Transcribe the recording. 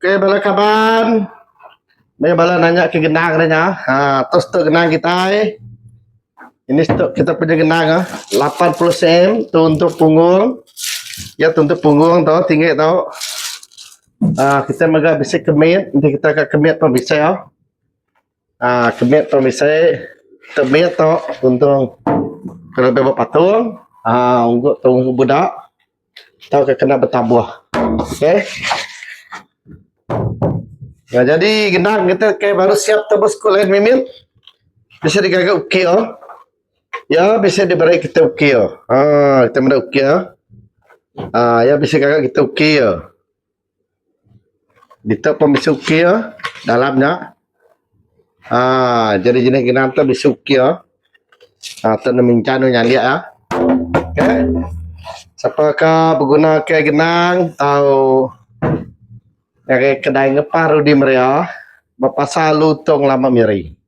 Okay, bala kaban. May bala nanya ke genang na niya. Ha, tos to genang kita eh. Ini stok kita punya genang ah. 80 cm tu untuk punggung. Ya, tu untuk punggung tu, tinggi tu. Ah, kita maga bisa kemit, nanti kita akan kemit pun bisa. Ah, kemit pun bisa. Kemit tu untuk kalau bebek patung. Ah, untuk tunggu budak. Tahu ke kena bertabuh. Okey. Ya, jadi genang kita kayak baru siap tebus kulit mimin. Bisa digagak okey oh. Ya, bisa diberi kita okey oh. Ah, kita mana okey oh. Ah, ya bisa gagak kita okey oh. Kita pun bisa okey oh. Dalamnya. Ah, jadi jenis genang tu bisa okey oh. Ah, tu nak mincan yang ah. Okey. Siapa ka berguna ke genang tahu dari kedai ngeparu di Meria, Bapak Salu tong lama miri.